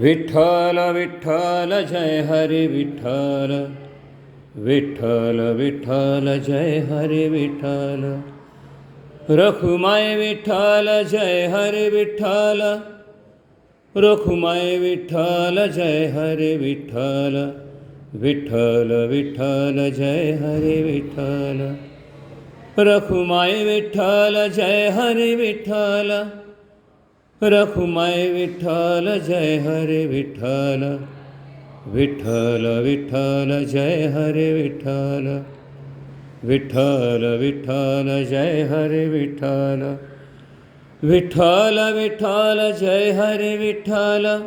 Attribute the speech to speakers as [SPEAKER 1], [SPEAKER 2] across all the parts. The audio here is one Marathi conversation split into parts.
[SPEAKER 1] विठ्ठल विठ्ठल जय हरी विठ्ठल। विठ्ठल विठ्ठल जय हरी विठ्ठल। रखुमाय विठ्ठल जय हरी विठ्ठल। रखुमाय विठ्ठल जय हरी विठ्ठल। विठ्ठल विठ्ठल जय हरी विठ्ठल। रखुमाय विठ्ठल जय हरी विठ्ठल। रखुमाय विठ्ठल जय हरे विठ्ठल। विठ्ठल विठ्ठल जय हरे विठ्ठल। विठ्ठल विठ्ठल जय हरे विठ्ठल। विठ्ठल विठ्ठल जय हरे विठ्ठल।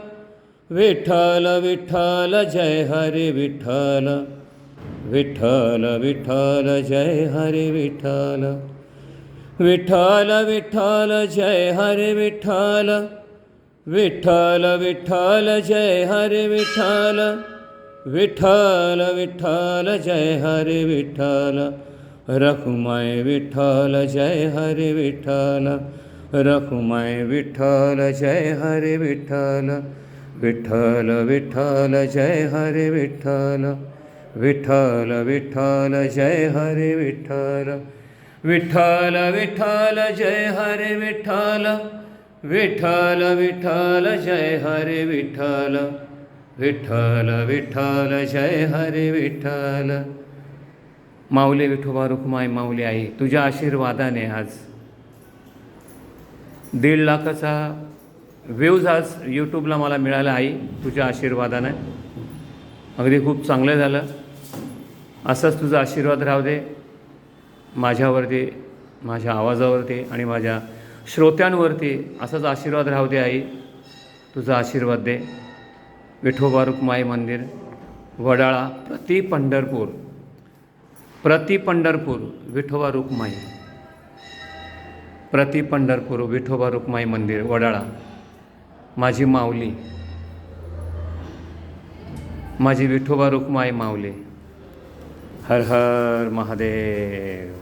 [SPEAKER 1] विठ्ठल विठ्ठल जय हरे विठ्ठल। विठ्ठल विठ्ठल जय हरे विठ्ठल। विठ्ठल विठ्ठल जय हरे विठ्ठल. विठ्ठल विठ्ठल जय हरे विठ्ठल. विठ्ठल विठ्ठल जय हरे विठ्ठल. रखुमाय विठ्ठल जय हरे विठ्ठल. रखुमाय विठ्ठल जय हरे विठ्ठल. विठ्ठल विठ्ठल जय हरे विठ्ठल. विठ्ठल विठ्ठल जय हरे विठ्ठल. विठ्ठल विठ्ठल जय हरे विठ्ठल. विठ्ठल विठ्ठल जय हरे विठ्ठल. विठ्ठल विठ्ठल जय हरे विठ्ठल. माऊली विठोबा रुक्माई माऊली आई तुझ्या आशीर्वादाने आज दीड लाखाचा व्ह्यूज आज यूट्यूबला मला मिळाला आई तुझ्या आशीर्वादाने. अगदी खूप चांगलं झालं. असाच तुझा आशीर्वाद राहू दे. माझ्यावरती माझ्या आवाजावरती आणि माझ्या श्रोत्यांवरती असाच आशीर्वाद राहू दे आई. तुझा आशीर्वाद दे. विठोबा रुक्माई मंदिर वडाळा प्रति पंढरपूर प्रति पंढरपूर विठोबा रुक्माई प्रति पंढरपूर विठोबा रुक्माई मंदिर वडाळा. माझी माऊली. माझी विठोबा रुक्माई माऊली. हर हर महादेव.